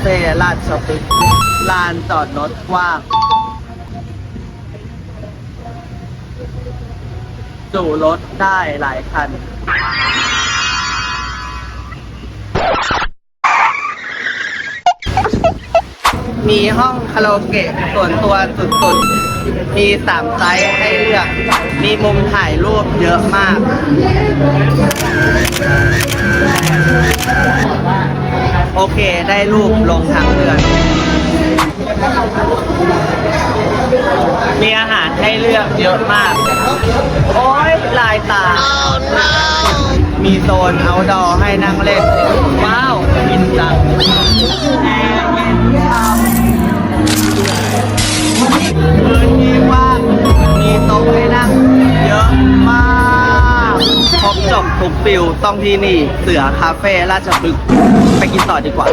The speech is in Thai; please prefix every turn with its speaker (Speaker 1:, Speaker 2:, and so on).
Speaker 1: เฟ่ลาดสปิกลานจอดรถกว้างจู่รถได้หลายคัน มีห้องคาราโอเกะส่วนตัวสุดๆ มีสามไซส์ให้เลือก มีมุมถ่ายรูปเยอะมาก เค ได้รูปลงทางเดือน มีอาหารให้เลือกเยอะมาก โอ้ยลายตา มีโซนเอาดอให้นั่งเล่น ว้าว กินจัง ทุกฟิลต้องที่นี่เสือคาเฟ่ราชพฤกษ์ไปกินต่อดีกว่า